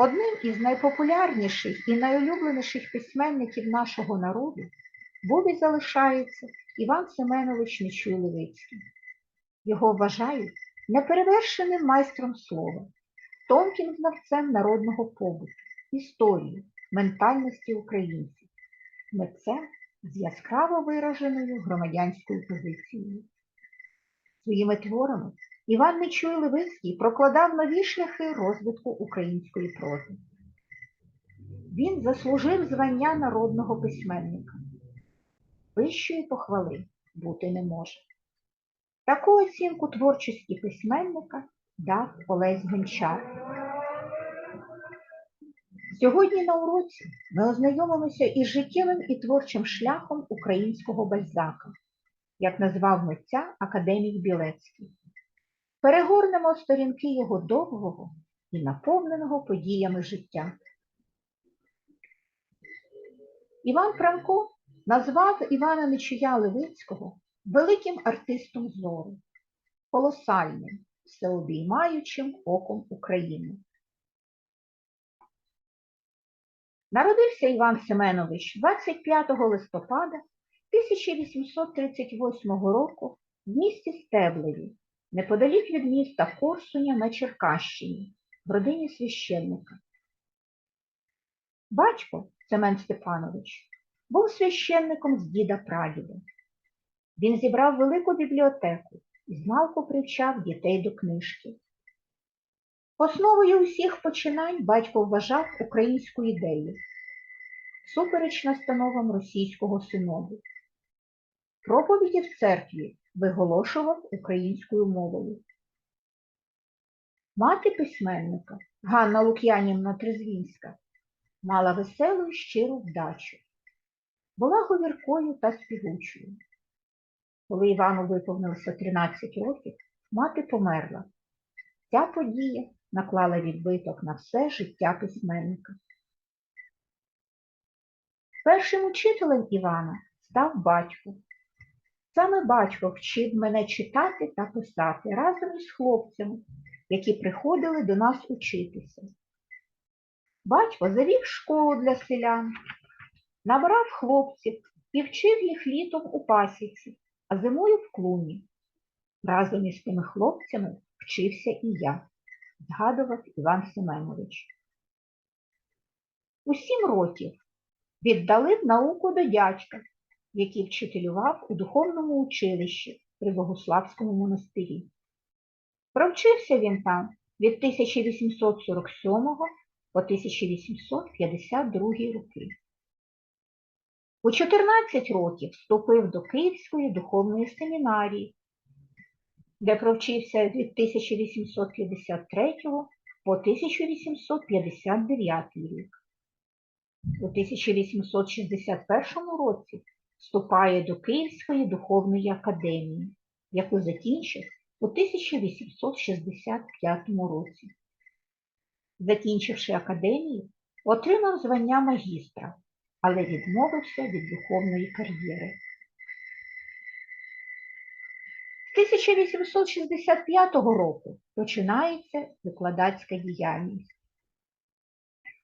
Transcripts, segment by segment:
Одним із найпопулярніших і найулюбленіших письменників нашого народу був і залишається Іван Семенович Нечуй Левицький. Його вважають неперевершеним майстром слова, тонким знавцем народного побуту, історії, ментальності українців, митцем з яскраво вираженою громадянською позицією. Своїми творами Іван Нечуй Левицький прокладав нові шляхи розвитку української прози. Він заслужив звання народного письменника. Вищої похвали бути не може. Таку оцінку творчості письменника дав Олесь Гончар. Сьогодні на уроці ми ознайомимося із життєвим і творчим шляхом українського бальзака, як назвав митця академік Білецький. Перегорнемо сторінки його довгого і наповненого подіями життя. Іван Франко назвав Івана Нечуя Левицького великим артистом зору, колосальним, всеобіймаючим оком України. Народився Іван Семенович 25 листопада 1838 року в місті Стеблеві, неподалік від міста Корсуня на Черкащині, в родині священника. Батько Семен Степанович був священником з діда прадіда. Він зібрав велику бібліотеку і змалку привчав дітей до книжки. Основою усіх починань батько вважав українську ідею, супереч настановам російського синоду. Проповіді в церкві виголошував українською мовою. Мати письменника Ганна Лук'янівна Трезвінська мала веселу і щиру вдачу, була говіркою та співучою. Коли Івану виповнилося 13 років, мати померла. Ця подія наклала відбиток на все життя письменника. Першим учителем Івана став батько. Саме батько вчив мене читати та писати разом із хлопцями, які приходили до нас учитися. Батько завів школу для селян, набрав хлопців і вчив їх літом у пасіці, а зимою в клуні. Разом із тими хлопцями вчився і я, згадував Іван Семенович. У сім років віддали в науку до дядька, який вчителював у духовному училищі при Богославському монастирі. Провчився він там від 1847 по 1852 роки. У 14 років вступив до Київської духовної семінарії, де провчився від 1853 по 1859 рік. У 1861 році вступає до Київської духовної академії, яку закінчив у 1865 році. Закінчивши академію, отримав звання магістра, але відмовився від духовної кар'єри. З 1865 року починається викладацька діяльність.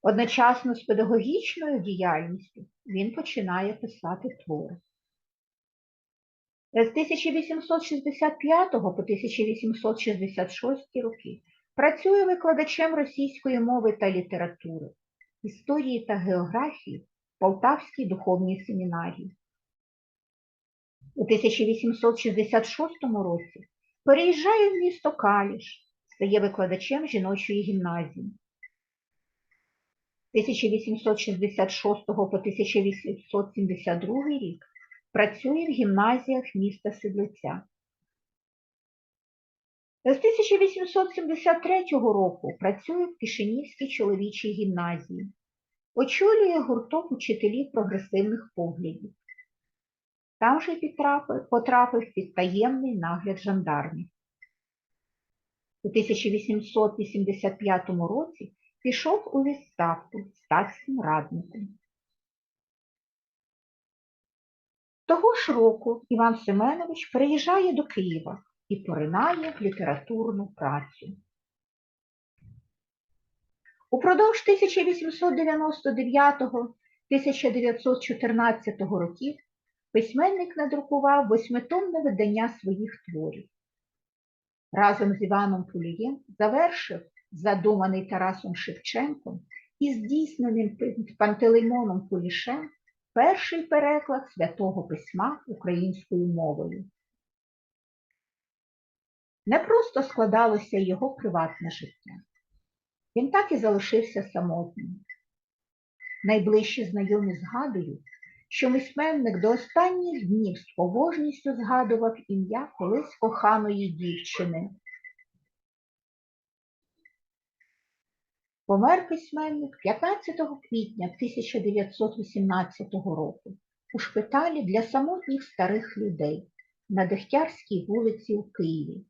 Одночасно з педагогічною діяльністю він починає писати твори. З 1865 по 1866 роки працює викладачем російської мови та літератури, історії та географії в Полтавській духовній семінарії. У 1866 році переїжджає в місто Каліш, стає викладачем жіночої гімназії. 1866 по 1872 рік працює в гімназіях міста Сидлиця. З 1873 року працює в Кишинівській чоловічій гімназії, очолює гурток учителів прогресивних поглядів. Там же потрапив, під таємний нагляд жандармів. У 1885 році пішов у відставку статським радником. Того ж року Іван Семенович приїжджає до Києва і поринає в літературну працю. Упродовж 1899-1914 років письменник надрукував восьмитомне видання своїх творів. Разом з Іваном Пулієм завершив задуманий Тарасом Шевченком і здійсненим Пантелеймоном Кулішем перший переклад святого письма українською мовою. Не просто складалося його приватне життя. Він так і залишився самотнім. Найближчі знайомі згадують, що письменник до останніх днів з побожністю згадував ім'я колись коханої дівчини. Помер письменник 15 квітня 1918 року у шпиталі для самотніх старих людей на Дегтярській вулиці у Києві,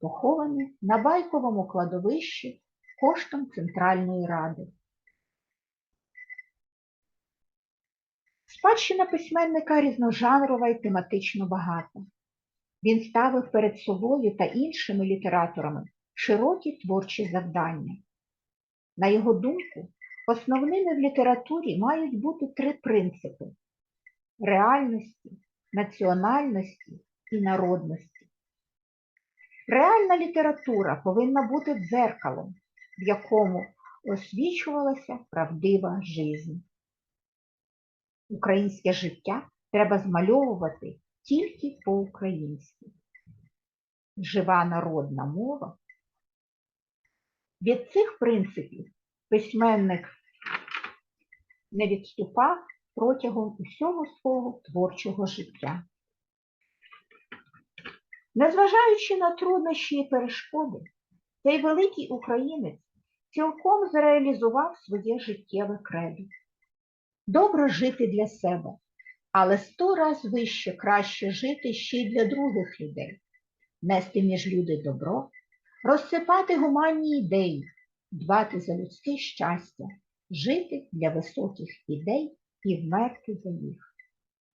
похований на Байковому кладовищі коштом Центральної Ради. Спадщина письменника різножанрова і тематично багата. Він ставив перед собою та іншими літераторами широкі творчі завдання. На його думку, основними в літературі мають бути три принципи реальності, національності і народності. Реальна література повинна бути дзеркалом, в якому освічувалася правдива жизнь. Українське життя треба змальовувати тільки по-українськи. Жива народна мова. Від цих принципів письменник не відступав протягом усього свого творчого життя. Незважаючи на труднощі і перешкоди, цей великий українець цілком зреалізував своє життєве кредо. Добре жити для себе, але сто раз вище краще жити ще й для других людей, нести між люди добро, розсипати гуманні ідеї, дбати за людське щастя, жити для високих ідей і вмерти за них.